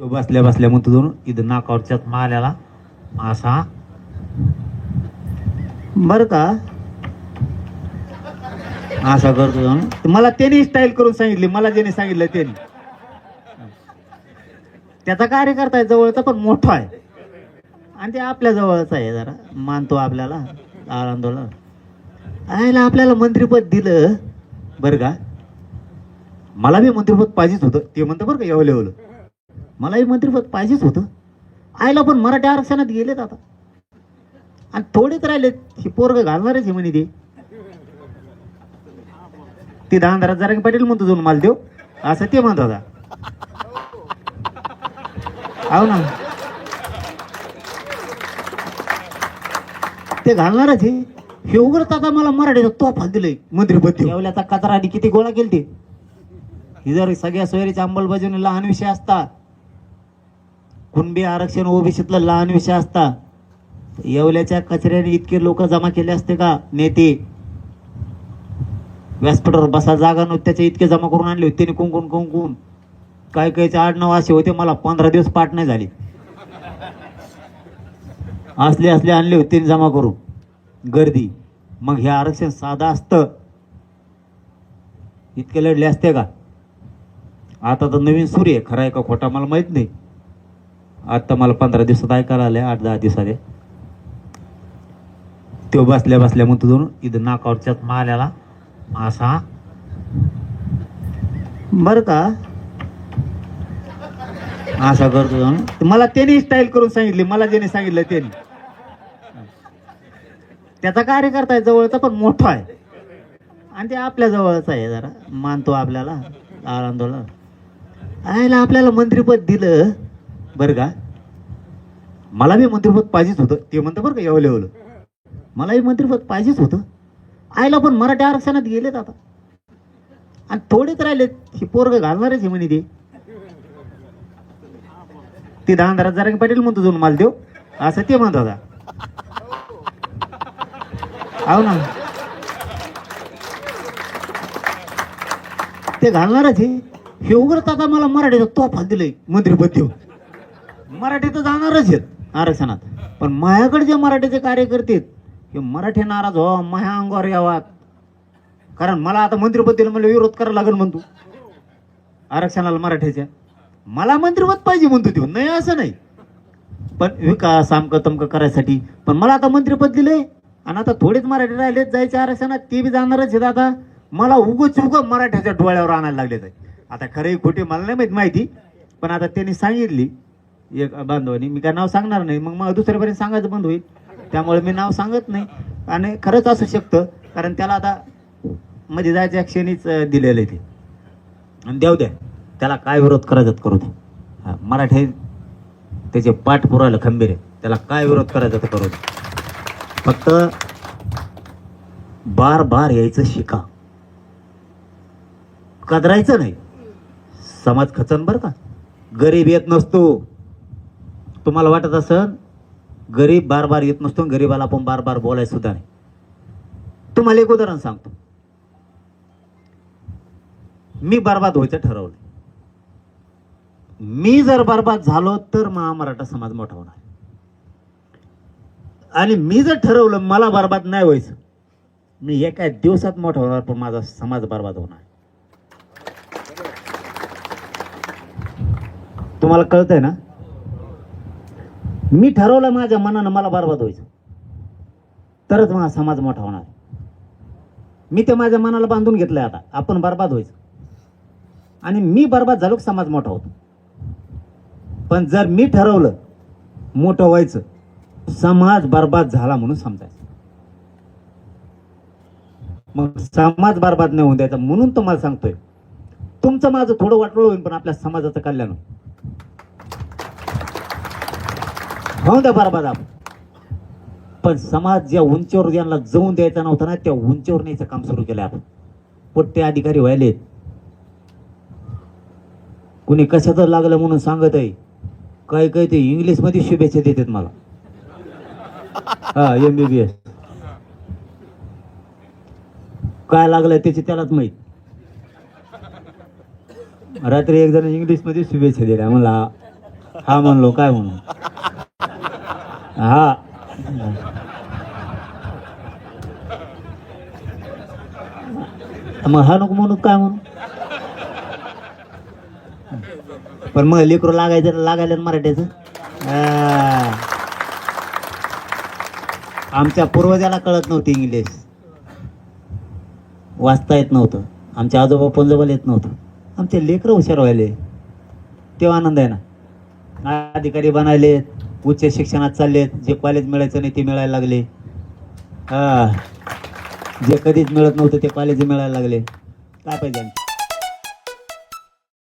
तो बसल्या बसल्या म्हणतो दोन इथं नाकावरच्याच माल्याला असा बर का? असा करतो जाऊन. मला त्याने स्टाईल करून सांगितली मला ज्याने सांगितलं त्याने. त्याचा कार्यकर्ता आहे जवळचा पण मोठा आहे. आणि ते आपल्या जवळचा आहे जरा. मानतो आपल्याला आंदोलन आयला आपल्याला मंत्रीपद दिलं. बरं का? मला बी मंत्रीपद पाहिजेच होतं. ते म्हणतं बरं का एवढं एवढं. मलाही मंत्रिपद पाहिजेच होतं. आयला पण मराठी आरक्षणात गेलेत आता. आणि थोडेच राहिलेत हे पोरग घालणारच हे म्हणे ते. ती दहा जरा पाटील म्हणतो जाऊन मला देव असं ते म्हणत होता. हो ना. ते घालणारच हे उघडत आता मला मराठीचा तोफा दिलंय मंत्रिपद ठेवल्याचा कचरा आणि किती गोळा केली ते ही जर सगळ्या सोयरीच्या अंमलबजावणी लहान विषय असता कुणबी आरक्षण ओबीसीतला लहान विषय असता. येवल्याच्या कचऱ्याने इतके लोक जमा केले असते का? नेते. व्यासपीठावर बसा जागा नव्हती इतके जमा करून आणले होते त्यांनी कुंकून कुंकून. काहीचे आठ नऊ असे होते मला पंधरा दिवस पाठ नाही झाली. असले असले आणले होते जमा करून. गर्दी. मग हे आरक्षण साधं असतं. इतके लढले असते का? आता तर नवीन सूर्य आहे खरा आहे का खोटा मला माहीत नाही. आता मला पंधरा दिवसात ऐकायला आलंय आठ दहा दिवसात तो बसल्या बसल्या मग दोन इथं नाकावरच्या माल्याला असा. बर का? असा करतो मला त्याने स्टाईल करून सांगितली मला ज्याने सांगितलं त्याने. त्याचा कार्यकर्ता आहे जवळचा पण मोठा आहे. आणि ते आपल्या जवळचा आहे जरा. मानतो आपल्याला. आनंदोला आयला आपल्याला मंत्रीपद दिलं. बरं का? मला बी मंत्रिपद पाहिजेच होतं. ते म्हणतं बरं का एवढं एवढं. मलाही मंत्रिपद पाहिजेच होतं. आयला पण मराठी आरक्षणात गेलेत आता. आणि थोडेच राहिलेत. हे पोरग घालणारच आहे म्हणे ते. ते दहा जरा पाटील म्हणतो जाऊन मला देव असं ते म्हणत होता. हो ना. ते घालणारच हे उघडत आता मला मराठीचा तोफा दिलंय मंत्रिपद देऊ मराठी तर जाणारच आहेत आरक्षणात. पण माझ्याकडे जे मराठीचे कार्यकर्ते आहेत हे मराठी नाराज हो माझ्या अंगावर यावात कारण मला आता मंत्रिपद मला विरोध करायला लागेल म्हणतो. आरक्षणाला मराठीच्या. मला मंत्रिपद पाहिजे म्हणतो तो. नाही असं नाही. पण विकास आमकं तमकं करायसाठी. पण मला आता मंत्रिपद दिले आणि आता थोडेच मराठी राहिलेत जायचे आरक्षणात ते बी जाणारच आहेत आता. मला उगच उग मराठ्याच्या डोळ्यावर आणायला लागले आता खरंही खोटे मला नाही माहीत माहिती. पण आता त्यांनी सांगितली एक बांधवानी. मी काय नाव सांगणार नाही. मग मग दुसऱ्यापर्यंत सांगायचं बंद होईल. त्यामुळे मी नाव सांगत नाही. आणि खरंच असू शकतं कारण त्याला आता मध्ये जायच्या क्षणीच दिलेलं आहे ते. आणि देऊ द्या. त्याला काय विरोध करायचा करू दे हा, मराठी त्याचे पाठ पुरायला खंबीर आहे त्याला काय विरोध करायचा तर करू दे फक्त बार बार यायचं शिका. कदरायचं नाही. समाज खचन बरं का? गरीब येत नसतो. तुम्हाला वाटत असं गरीब बार बार येत नसतो गरीबाला आपण बार बार बोलायचं सुद्धा नाही. तुम्हाला एक उदाहरण सांगतो. मी बर्बाद व्हायचं ठरवलं मी जर बर्बाद झालो तर महामराठा समाज मोठा होणार. आणि मी जर ठरवलं मला बर्बाद नाही व्हायचं मी एका दिवसात मोठा होणार पण माझा समाज बर्बाद होणार. तुम्हाला कळतंय ना? मी ठरवलं माझ्या मनानं मला बरबाद व्हायचं. तरच माझा समाज मोठा होणार. मी ते माझ्या मनाला बांधून घेतलंय आता. आपण बरबाद व्हायचं. आणि मी बरबाद झालो की समाज मोठा होतो. पण जर मी ठरवलं मोठं व्हायचं समाज बर्बाद झाला म्हणून समजायचं. मग समाज बर्बाद नाही होऊन द्यायचा म्हणून तुम्हाला सांगतोय. तुमचं माझं थोडं वाटलं होईल पण आपल्या समाजाचं कल्याण होईल. होऊन द्या बर्बाद आपण पण समाज ज्या उंचीवर यांना जाऊन द्यायचा नव्हता ना त्या उंचीवर न्यायचं काम सुरू केलं आपण. पोट्टे अधिकारी व्हायलेत कुणी कशाचं लागलं म्हणून सांगत आहे काय काय ते इंग्लिशमध्ये शुभेच्छा देतात मला. हा एम बी बी एस काय लागलं त्याची त्यालाच माहीत. रात्री एक जण इंग्लिशमध्ये शुभेच्छा दिल्या मला हा म्हणलो काय म्हणू? हा. मग हा नको म्हणू काय म्हणू? पण मग लेकरू लागायचं लागायला मराठीचं? आमच्या पूर्वजाला कळत नव्हती इंग्लिश. वाचता येत नव्हतं. आमच्या आजोबा पंजोबाला येत नव्हतं. आमचे लेकरं हुशार व्हायले. तेव्हा आनंद आहे ना. अधिकारी बनायलेत. उच्च शिक्षणात चाललेत जे कॉलेज मिळायचं नाही ते मिळायला लागले. हां. जे कधीच मिळत नव्हतं ते कॉलेज मिळायला लागले. काय पाहिजे?